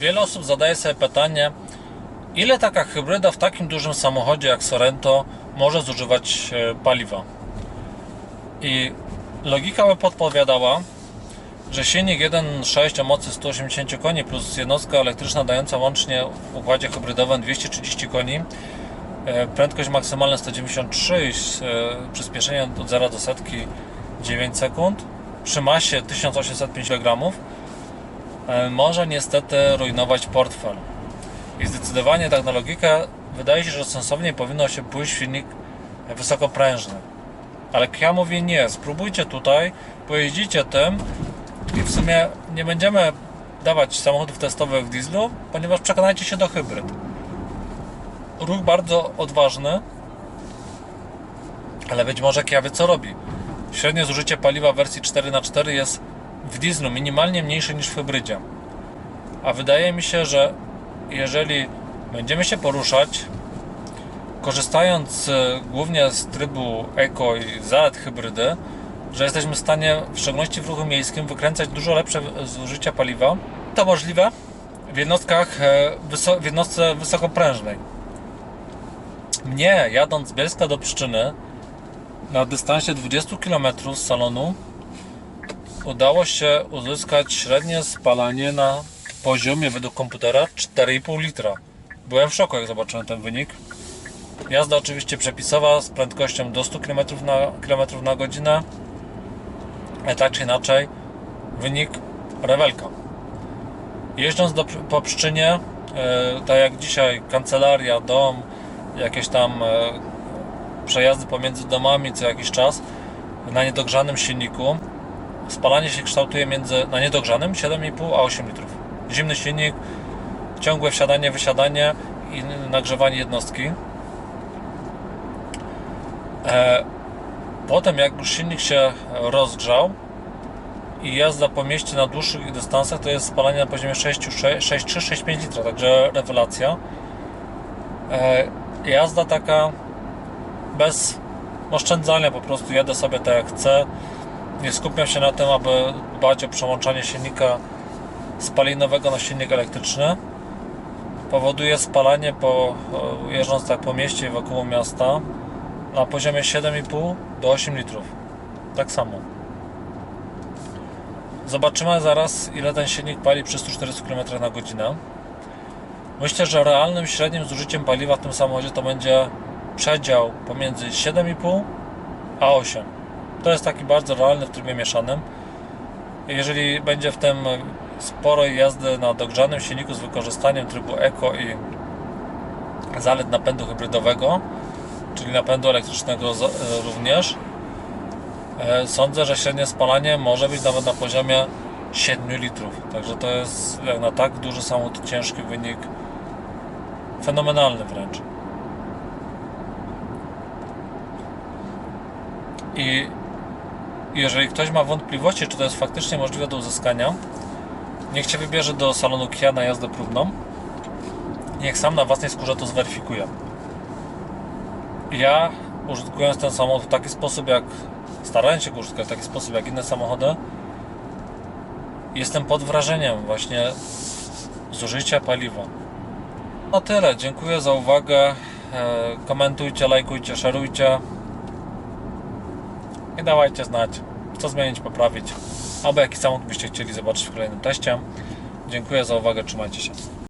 Wiele osób zadaje sobie pytanie, ile taka hybryda w takim dużym samochodzie jak Sorento może zużywać e, paliwa. I logika by podpowiadała, że silnik 1.6 o mocy 180 koni plus jednostka elektryczna dająca łącznie w układzie hybrydowym 230 koni, e, prędkość maksymalna 193 i e, przyspieszenie od 0 do setki 9 sekund, przy masie 1850 kg może niestety rujnować portfel. I zdecydowanie tak na logikę wydaje się, że sensowniej powinno się pójść w silnik wysokoprężny. Ale ja mówię nie, spróbujcie tutaj, pojeździcie tym i w sumie nie będziemy dawać samochodów testowych w dieslu, ponieważ przekonajcie się do hybryd. Ruch bardzo odważny, ale być może Kia wie co robi. Średnie zużycie paliwa w wersji 4x4 jest w dieslu minimalnie mniejsze niż w hybrydzie. A wydaje mi się, że jeżeli będziemy się poruszać, korzystając e, głównie z trybu Eco i zalet hybrydy, że jesteśmy w stanie, w szczególności w ruchu miejskim, wykręcać dużo lepsze zużycie paliwa. To możliwe w jednostkach, e, w jednostce wysokoprężnej. Mnie, jadąc z Bielska do Pszczyny, na dystansie 20 km z salonu, udało się uzyskać średnie spalanie na poziomie według komputera 4,5 litra. Byłem w szoku, jak zobaczyłem ten wynik. Jazda oczywiście przepisowa z prędkością do 100 km na, km na godzinę. Ale tak czy inaczej, wynik rewelka. Jeżdżąc do, po Pszczynie, e, tak jak dzisiaj, kancelaria, dom, jakieś tam e, przejazdy pomiędzy domami co jakiś czas na niedogrzanym silniku, spalanie się kształtuje między na niedogrzanym 7,5 a 8 litrów. Zimny silnik, ciągłe wsiadanie, wysiadanie i nagrzewanie jednostki. E, potem jak już silnik się rozgrzał i jazda po mieście na dłuższych dystansach to jest spalanie na poziomie 6,3-6,5 litra, także rewelacja. E, jazda taka bez oszczędzania, po prostu jadę sobie tak jak chcę. Nie skupiam się na tym, aby dbać o przełączanie silnika spalinowego na silnik elektryczny. Powoduje spalanie po, jeżdżąc tak po mieście i wokół miasta na poziomie 7,5 do 8 litrów. Tak samo. Zobaczymy zaraz, ile ten silnik pali przy 140 km na godzinę. Myślę, że realnym średnim zużyciem paliwa w tym samochodzie to będzie przedział pomiędzy 7,5 a 8. To jest taki bardzo realny w trybie mieszanym. Jeżeli będzie w tym sporo jazdy na dogrzanym silniku z wykorzystaniem trybu Eco i zalet napędu hybrydowego, czyli napędu elektrycznego również, e, sądzę, że średnie spalanie może być nawet na poziomie 7 litrów. Także to jest jak na tak duży samochód ciężki wynik fenomenalny wręcz. I jeżeli ktoś ma wątpliwości, czy to jest faktycznie możliwe do uzyskania, niech się wybierze do salonu Kia na jazdę próbną. Niech sam na własnej skórze to zweryfikuje. Ja użytkując ten samochód w taki sposób, jak starając się go użytkować w taki sposób, jak inne samochody, jestem pod wrażeniem właśnie zużycia paliwa. No tyle. Dziękuję za uwagę. E, Komentujcie, lajkujcie, szerujcie. I dawajcie znać, co zmienić, poprawić. Albo jaki samochód byście chcieli zobaczyć w kolejnym teście. Dziękuję za uwagę, trzymajcie się.